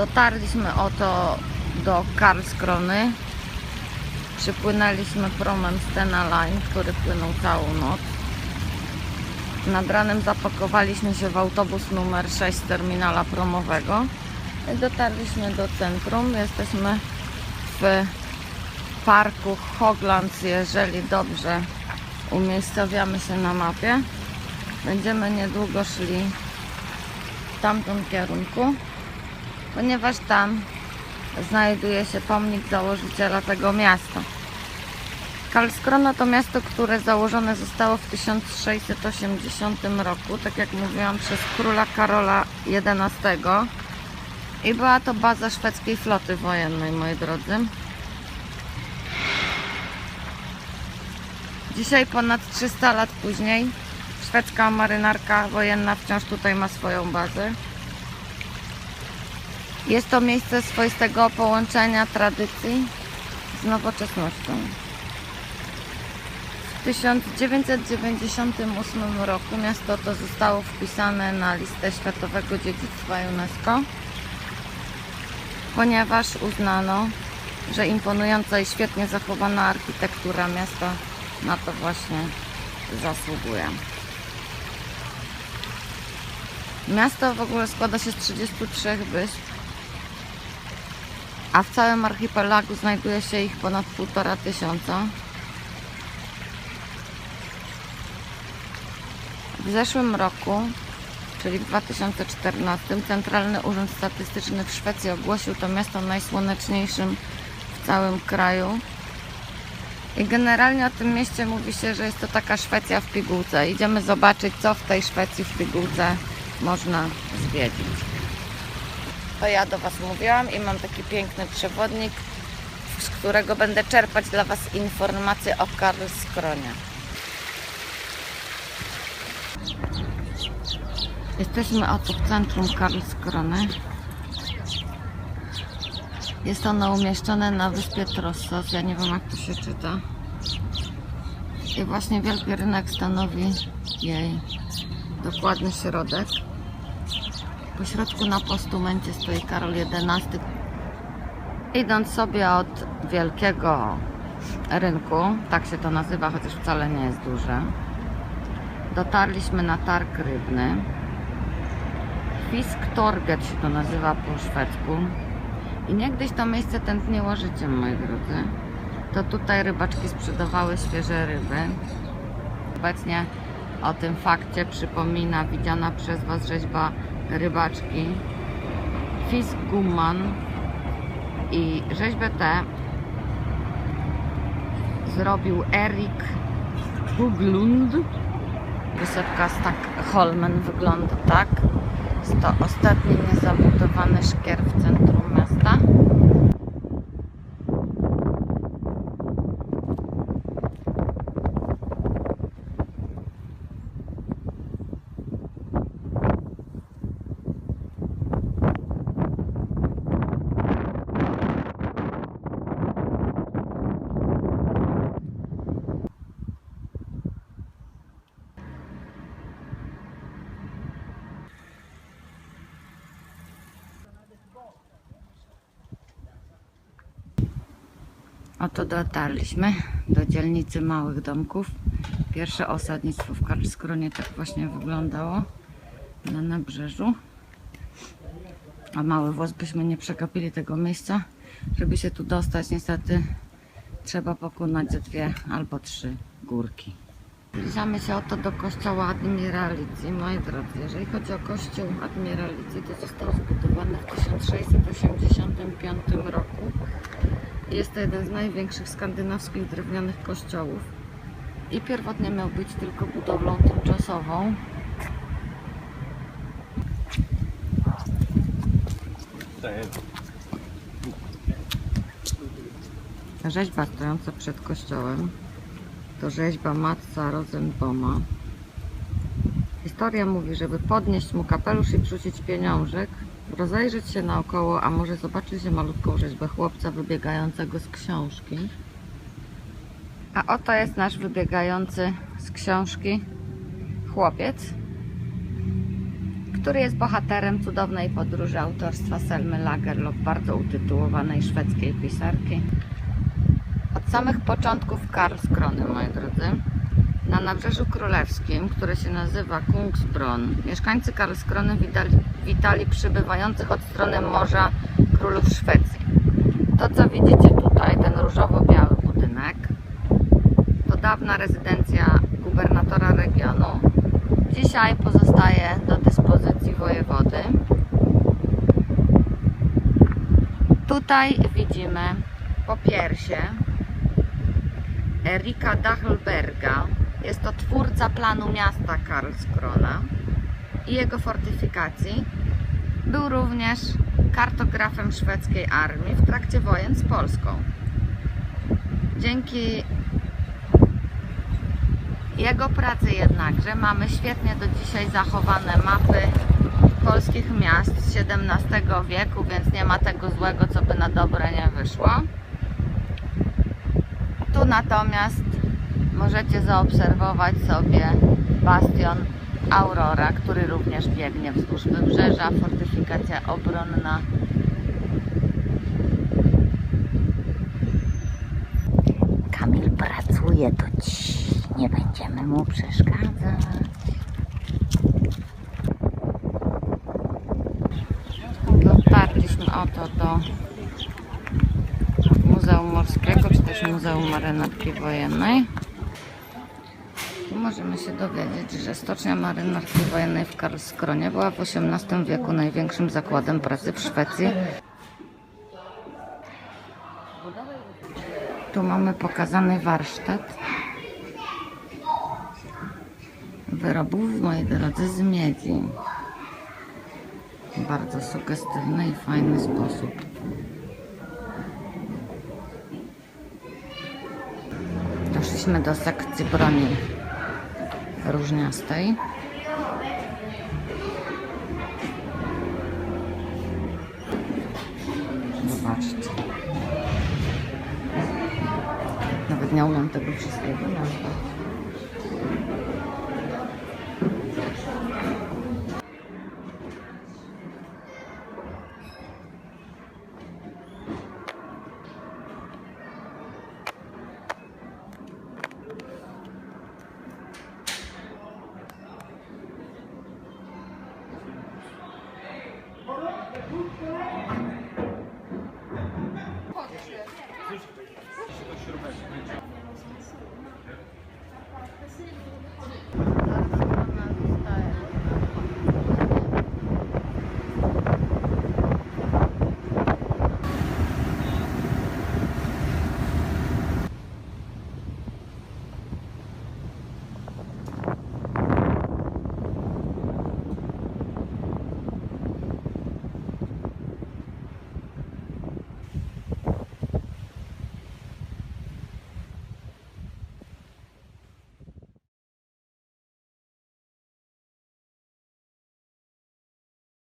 Dotarliśmy oto do Karlskrony. Przypłynęliśmy promem Stena Line, który płynął całą noc. Nad ranem zapakowaliśmy się w autobus numer 6 z terminala promowego. Dotarliśmy do centrum. Jesteśmy w parku Hoglands, jeżeli dobrze umiejscowiamy się na mapie. Będziemy niedługo szli w tamtym kierunku, ponieważ tam znajduje się pomnik założyciela tego miasta. Karlskrona to miasto, które założone zostało w 1680 roku, tak jak mówiłam, przez króla Karola XI. I była to baza szwedzkiej floty wojennej, moi drodzy. Dzisiaj, ponad 300 lat później, szwedzka marynarka wojenna wciąż tutaj ma swoją bazę. Jest to miejsce swoistego połączenia tradycji z nowoczesnością. W 1998 roku miasto to zostało wpisane na listę Światowego Dziedzictwa UNESCO, ponieważ uznano, że imponująca i świetnie zachowana architektura miasta na to właśnie zasługuje. Miasto w ogóle składa się z 33 wysp, a w całym archipelagu znajduje się ich ponad półtora tysiąca. W zeszłym roku, czyli w 2014, Centralny Urząd Statystyczny w Szwecji ogłosił to miasto najsłoneczniejszym w całym kraju. I generalnie o tym mieście mówi się, że jest to taka Szwecja w pigułce. Idziemy zobaczyć, co w tej Szwecji w pigułce można zwiedzić. To ja do Was mówiłam i mam taki piękny przewodnik, z którego będę czerpać dla Was informacje o Karlskronie. Jesteśmy oto w centrum Karlskrony. Jest ono umieszczone na wyspie Trossos. Ja nie wiem jak to się czyta. I właśnie wielki rynek stanowi jej dokładny środek. Po środku na postumencie stoi Karol XI. Idąc sobie od wielkiego rynku, tak się to nazywa, chociaż wcale nie jest duże, dotarliśmy na targ rybny. Fisk Torget się to nazywa po szwedzku. I niegdyś to miejsce tętniło życiem, moi drodzy. To tutaj rybaczki sprzedawały świeże ryby. Obecnie o tym fakcie przypomina widziana przez Was rzeźba rybaczki Fisk Gumman. I rzeźbę tę zrobił Erik Buglund. Wysepka Stackholmen wygląda tak. Jest to ostatni niezabudowany szkier w centrum miasta. Oto dotarliśmy do dzielnicy małych domków. Pierwsze osadnictwo w Karlskronie tak właśnie wyglądało na nabrzeżu. A mały włos byśmy nie przegapili tego miejsca. Żeby się tu dostać, niestety trzeba pokonać ze dwie albo trzy górki. Zbliżamy się oto do kościoła Admiralicji. Moi drodzy, jeżeli chodzi o kościół Admiralicji, to został zbudowany w 1685 roku. Jest to jeden z największych skandynawskich drewnianych kościołów i pierwotnie miał być tylko budowlą tymczasową. Rzeźba stojąca przed kościołem to rzeźba Matca Rosenboma. Historia mówi, żeby podnieść mu kapelusz i wrzucić pieniążek, rozejrzeć się naokoło, a może zobaczyć malutką rzeźbę chłopca wybiegającego z książki. A oto jest nasz wybiegający z książki chłopiec, który jest bohaterem cudownej podróży autorstwa Selmy Lagerlof, bardzo utytułowanej szwedzkiej pisarki. Od samych początków Karlskrony, moi drodzy, na Nabrzeżu Królewskim, które się nazywa Kungsbron, mieszkańcy Karlskrony witali, witali przybywających od strony morza królów Szwecji. To, co widzicie tutaj, ten różowo-biały budynek, to dawna rezydencja gubernatora regionu. Dzisiaj pozostaje do dyspozycji wojewody. Tutaj widzimy popiersie Erika Dachelberga. Jest to twórca planu miasta Karlskrona i jego fortyfikacji. Był również kartografem szwedzkiej armii w trakcie wojen z Polską. Dzięki jego pracy jednakże mamy świetnie do dzisiaj zachowane mapy polskich miast z XVII wieku, więc nie ma tego złego, co by na dobre nie wyszło. Tu natomiast możecie zaobserwować sobie bastion Aurora, który również biegnie wzdłuż wybrzeża, fortyfikacja obronna. Kamil pracuje, to ci nie będziemy mu przeszkadzać. Dotarliśmy oto do Muzeum Morskiego, czy też Muzeum Marynarki Wojennej. Możemy się dowiedzieć, że Stocznia Marynarki Wojennej w Karlskronie była w XVIII wieku największym zakładem pracy w Szwecji. Tu mamy pokazany warsztat wyrobów, moi drodzy, z miedzi. Bardzo sugestywny i fajny sposób. Doszliśmy do sekcji broni różniastej. Zobaczcie. Nawet nie umiem tego wszystkiego nazwać. Konuşuyor.